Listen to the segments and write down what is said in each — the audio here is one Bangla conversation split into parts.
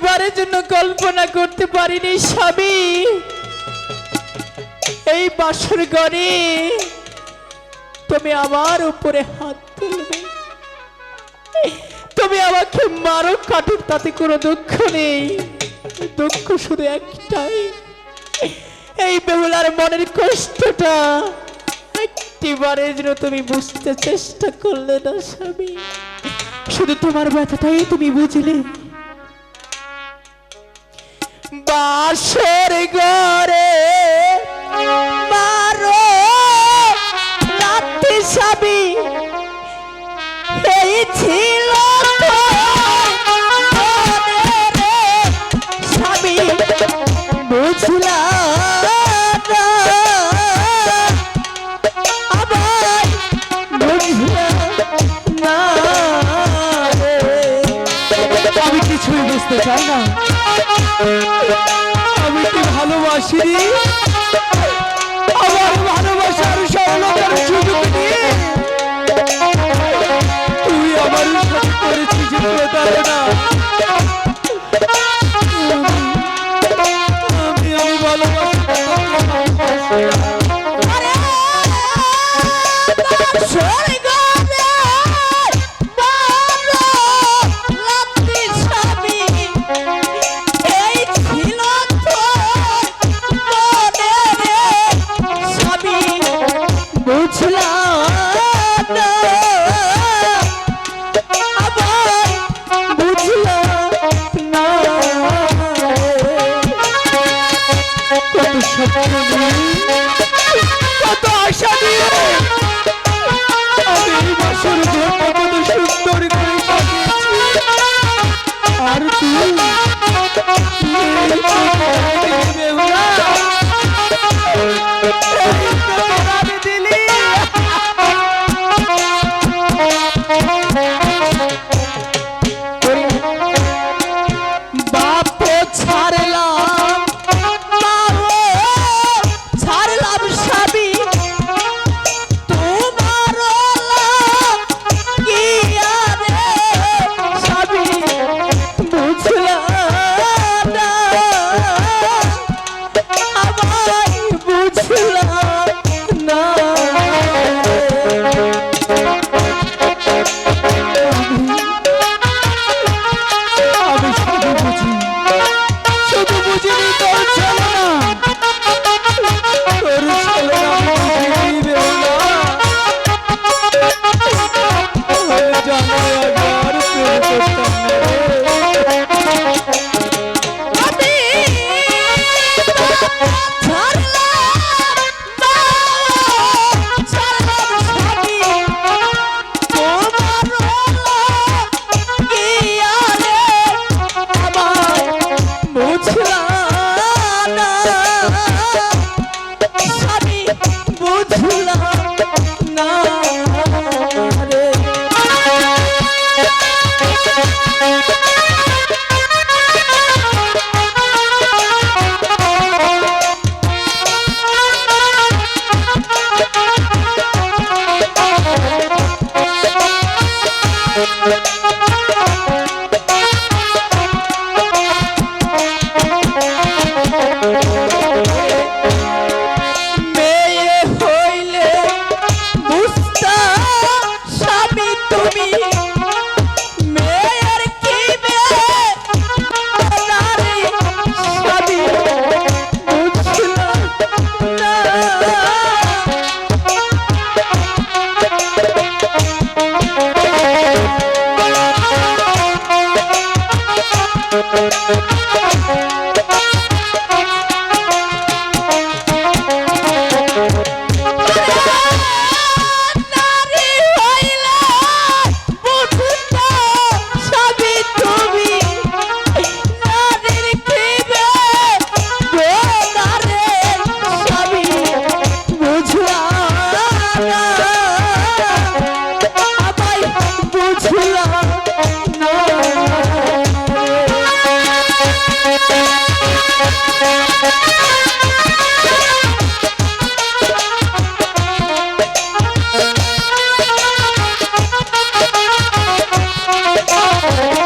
একটি বারের জন্য কল্পনা করতে পারিনি স্বামী। এই বাসর ঘরে তুমি আমার উপরে হাত তুলবে। তুমি আমাকে মারো কাটুক তাতে কোনো দুঃখ নেই। দুঃখ শুধু একটাই। এই বেহুলার মনের কষ্টটা একটিবারের জন্য তুমি বুঝতে চেষ্টা করলে না স্বামী। শুধু তোমার ব্যথাটাই তুমি বুঝলে। বাসর ঘরে। মারো রাত্রি স্বামী এই ছিল স্বামী বুঝলাম আমি কিছুই বুঝতে চাই আমি তো ভালোবাসি। আমার ভালোবাসার স্বর্ণতার সুযোগ তুই আমার করেছিস প্রতারণা স্বপ্ন কত আশা নিয়ে আমি এই বাসর ঘরটা কত সুন্দর করে আর তুই এই তো ভালোবাসা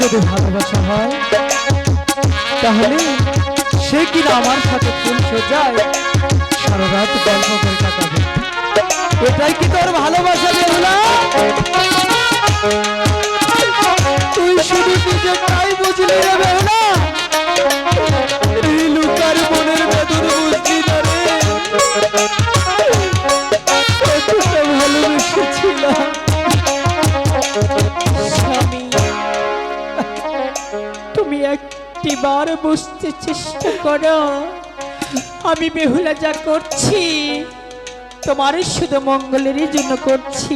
যদি ভালোবাসা হয়, তাহলে সে কিনা আমার সাথে ফুল যায় সারা রাত গল্প করে কাটাবে এটাই কি তোর ভালোবাসা বেহুলা? তুই শুধু নিজেরটাই বুঝলি রে বেহুলা। লুকার মনের একটি বার বুঝতে চেষ্টা করো। আমি বেহুলা যা করছি, তোমার শুধু মঙ্গলেরই জন্য করছি।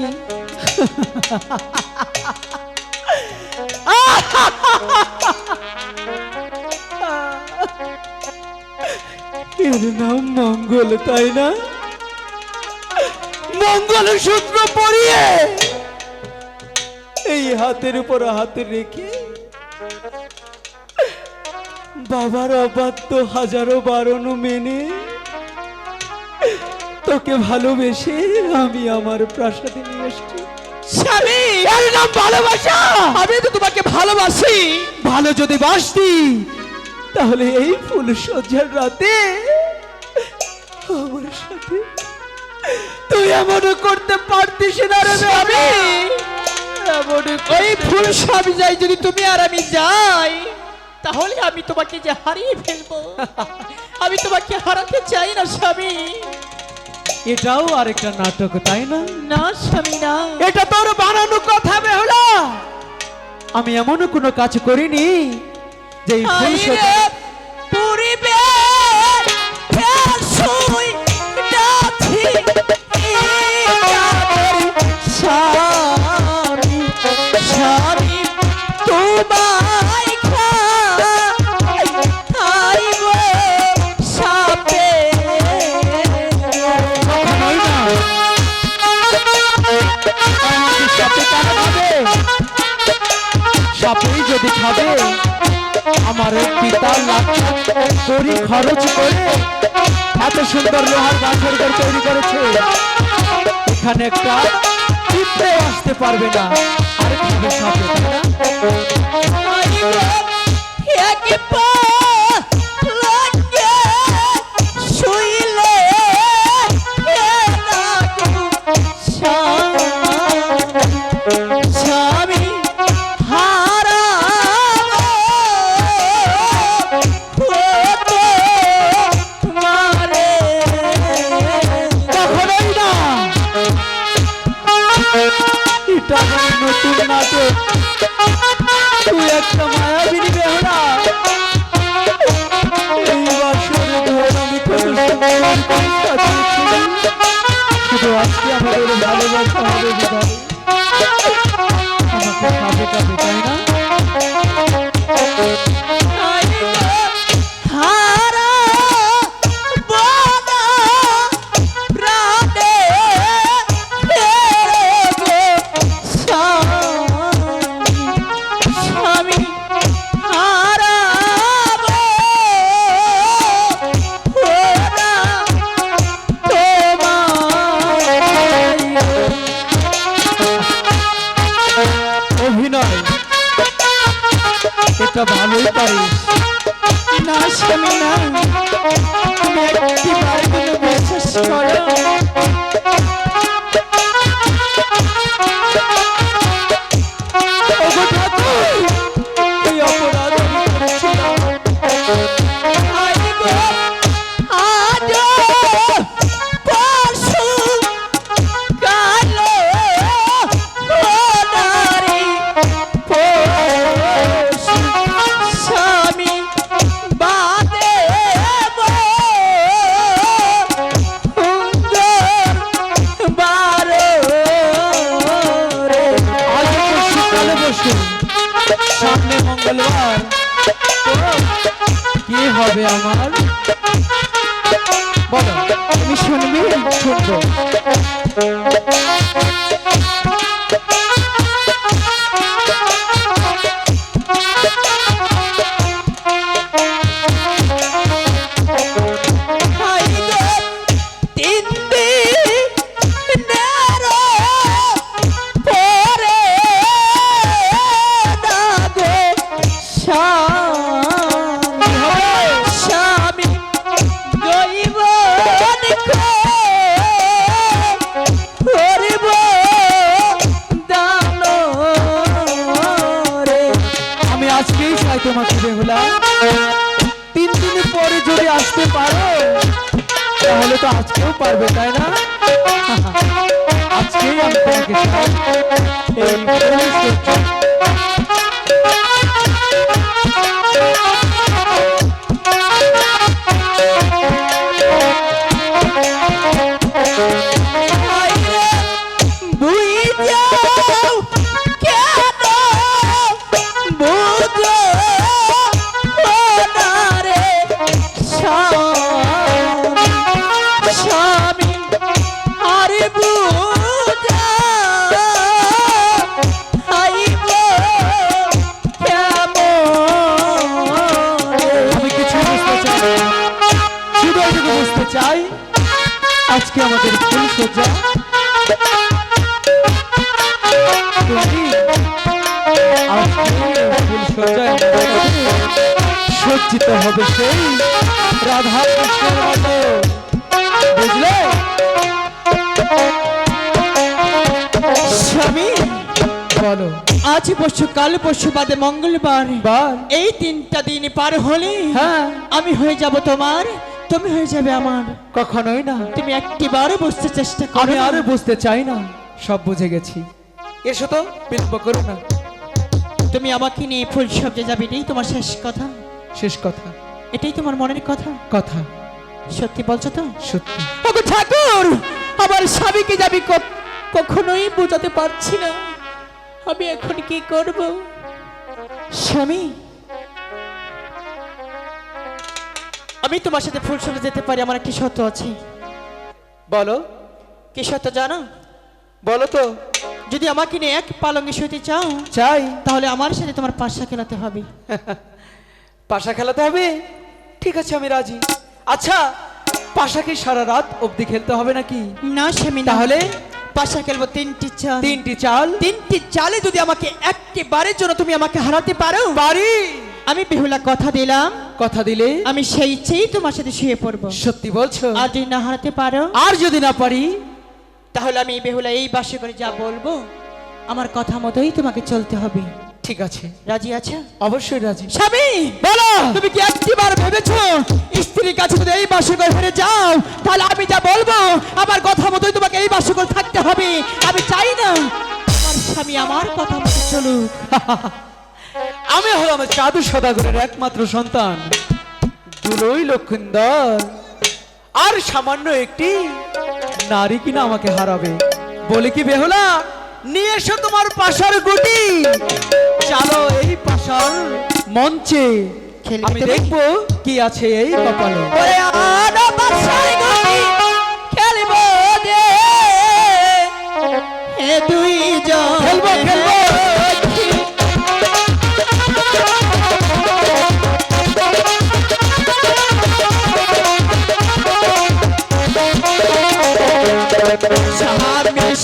এর নাম মঙ্গল, তাই না? মঙ্গল সূত্র পরিয়ে এই হাতের উপর হাত রেখে বাবার অবাধ্য হাজারো বারণ মেনে তোকে ভালোবেসে আমি আমার প্রাসাদে নিয়ে এসছি। স্বামী এর নাম ভালোবাসা। আমি তো তোমাকে ভালোবাসি। ভালো যদি বাসতি তাহলে এই ফুল সজ্জার রাতে আমার সাথে তুই এমনও করতে পারতিস না রে স্বামী এমন ওই ফুল সব যাই যদি তুমি আর আমি যাই তাহলে আমি তোমাকে যে হারিয়ে ফেলব আমি তোমাকে হারাতে চাই না স্বামী। এটাও আরেকটা নাটক তাই না? না স্বামী না। এটা তোর বানানো কথা বেহলা। আমি এমন কোনো কাজ করিনি যে সাপেই যদি খাবে, আমার পিতা করি খরচ করে এত সুন্দর লোহার গাছের ঘর তৈরি করেছে। এখানে একটা পিঁপড়ে আসতে পারবে না। আর খাবে সাপে। আমাদের ভালোবাসা কাঁদে তাই না? সজ্জিত হবে সেই রাধা কৃষ্ণের মতো। বুঝলে? স্বামী বলো। আজ পরশু কাল পরশু বাদে মঙ্গলবার। এই তিনটা দিন পার হলে হ্যাঁ। আমি হয়ে যাব তোমার তুমি হয়ে যাবে আমার। কখনোই না। তুমি একটিবারও বুঝতে চেষ্টা করো আমি আরও বুঝতে চাই না। সব বুঝে গেছি। এসো তো বিলম্ব করো না। তুমি আমাকে নিয়ে ফুল সবজে যাবে এটাই তোমার শেষ কথা। শেষ কথা। এটাই তোমার মনের কথা? কথা। সত্যি বলছো তো? সত্যি। ওগো ঠাকুর আমার স্বামীকে যাবি ক- কখনোই বোঝাতে পারছি না। আমি এখন কি করব? স্বামী আমি তোমার সাথে ফুল সবজে যেতে পারি আমার একটি শর্ত আছে। বলো। কি শর্ত জানো? বলো তো। যদি আমাকে নিয়ে এক পালঙ্গে শুতে চাও চাই। তাহলে আমার সাথে তোমার পাশা খেলাতে হবে। পাশা খেলাতে হবে? ঠিক আছে আমি রাজি। আচ্ছা পাশাকে সারা রাত অবধি খেলতে হবে নাকি? না স্বামী। তাহলে? পাশা খেলব তিনটি চাল। তিনটি চাল? তিনটি চালে যদি আমাকে একটি বারের জন্য তুমি আমাকে হারাতে পারো? বাড়ি আমি বেহুলা কথা দিলাম। কথা দিলে? আমি সেই চেয়েই তোমার সাথে শুয়ে পড়ব। সত্যি বলছো? আর যদি না হারাতে পারো? আর যদি না পারি? তাহলে আমি বেহুলা এই বাসে করে যা বলব আমার কথা মতোই তোমাকে চলতে হবে। ঠিক আছে। রাজি আছে? অবশ্যই রাজি। স্বামী! বলো। তুমি কি একটিবার ভেবেছো স্ত্রীর কাছে যদি এই বাসে করে ফিরে যাও তাহলে আমি যা বলব আমার কথা মতোই তোমাকে এই বাসে করে থাকতে হবে। আমি চাই না আমার স্বামী আমার কথা মতো চলুক। আমি হলাম চাঁদু সদাগরের একমাত্র সন্তান দুলোই লক্ষিন্দর। আর সামান্য একটি নারী কিনা আমাকে হারাবে বলে কি বেহুলা? নিয়ে এসো তোমার পাশার গুটি। চালো এই পাশার মঞ্চে আমি দেখব কি আছে এই কপালে। খেলব দে হে দুই জন। খেলব, খেলব। স্বামীর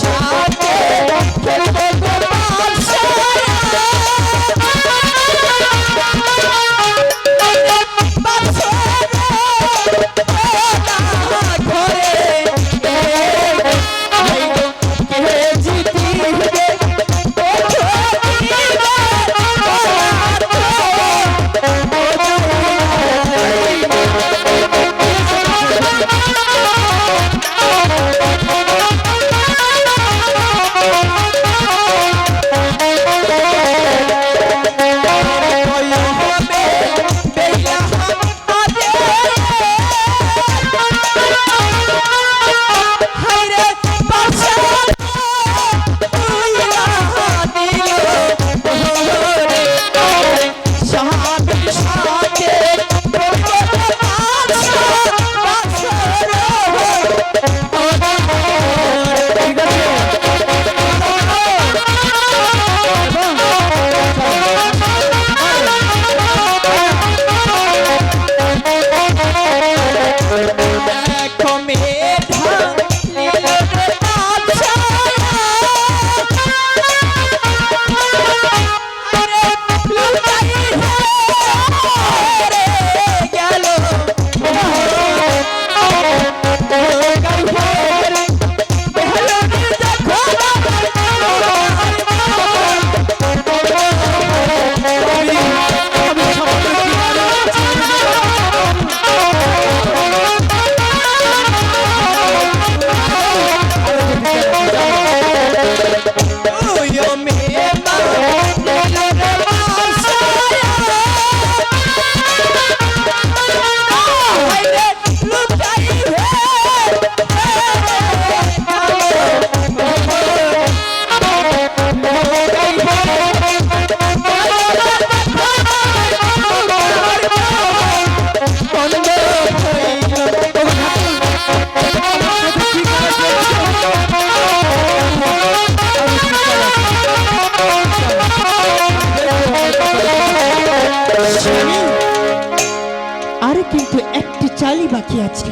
একটি চালই বাকি আছে।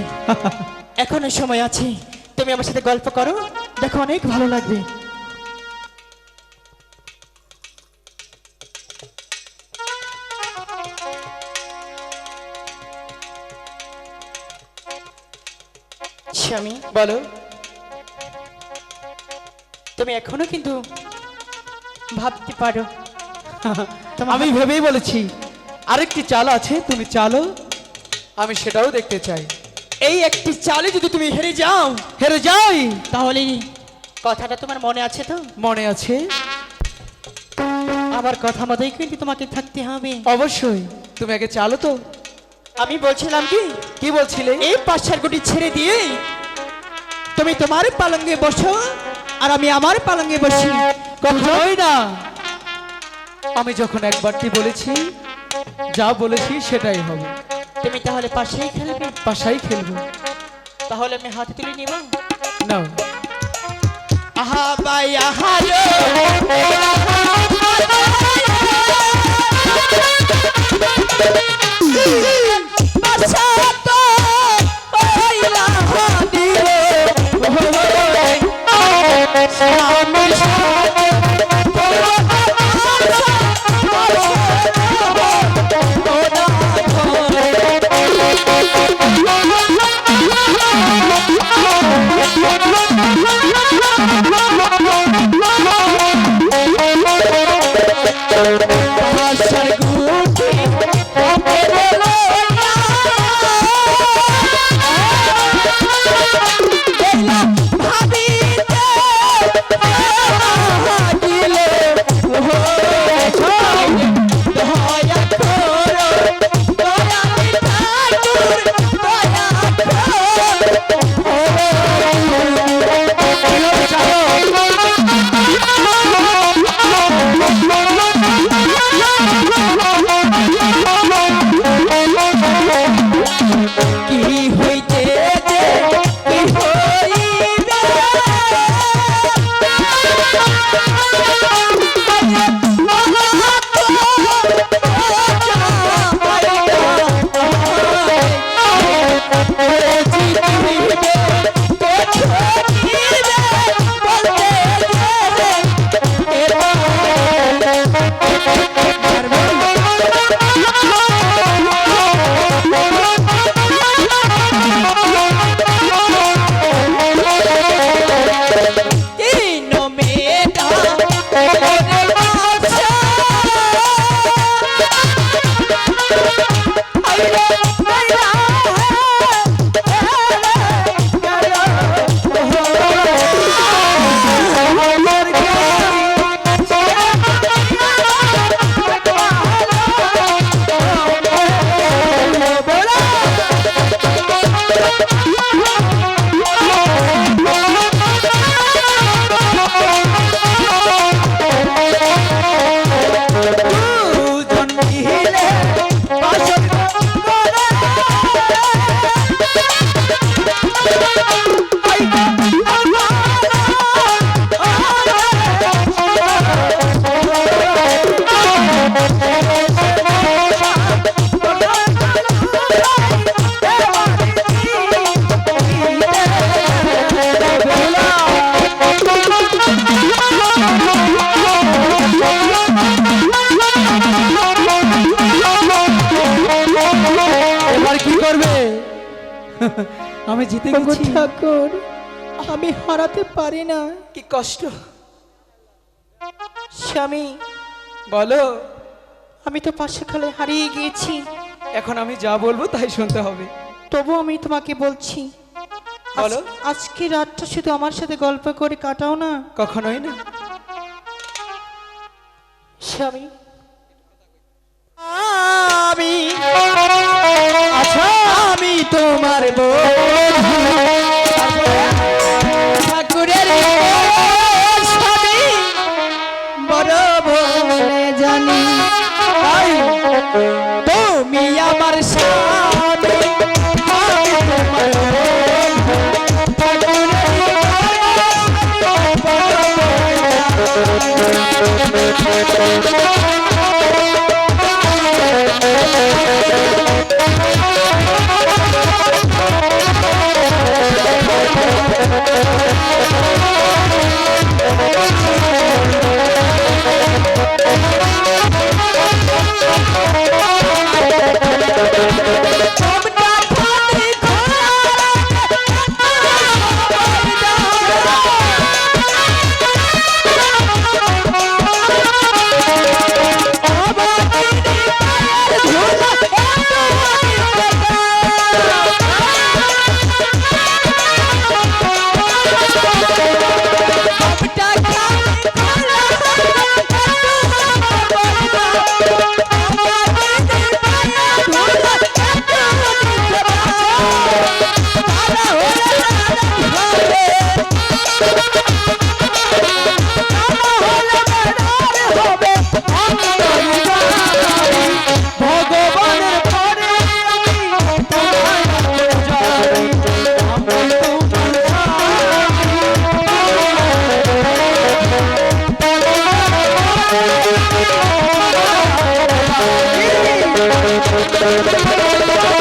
এখনও সময় আছে, তুমি আমার সাথে গল্প করো, দেখো অনেক ভালো লাগবে। স্বামী, বলো। তুমি এখনও কিন্তু ভাবতে পারো। আমি ভেবেই বলেছি, আরেকটি চাল আছে, তুমি চালো। আমি সেটাও দেখতে চাই। এই একটি চালে যদি তুমি হেরে যাও হেরে যাই? তাহলে কথাটা তোমার মনে আছে তো? মনে আছে। আমার কথা মতোই কিন্তু তোমাকে থাকতে হবে। অবশ্যই তুমি আগে চালো তো। আমি বলছিলাম কি? কি বলছিলে? এই পাঁচশার গুটি ছেড়ে দিয়ে তুমি তোমার পালঙ্গে বসো আর আমি আমার পালঙ্গে বসি। কখনোই না। আমি যখন একবারটি বলেছি যা বলেছি সেটাই হবে। তুমি তাহলে পাশেই খেলবে? পাশাই খেলব। তাহলে আমি হাতে তুলে নিব? নাও। আহা বাই আহা রে। বাসা আমি জিতে গেছি। ঠাকুর আমি হারাতে পারি না। কি কষ্ট। স্বামী বলো। আমি তো পাশে খালে হারিয়ে গিয়েছি। এখন আমি যা বলব তাই শুনতে হবে। তবু আমি তোমাকে বলছি বলো। আজকে রাতটা শুধু আমার সাথে গল্প করে কাটাও না। কখনোই না। স্বামী আমি আচ্ছা আমি স্বামী জানি। তুমি আমার স্বামী Oh, my God.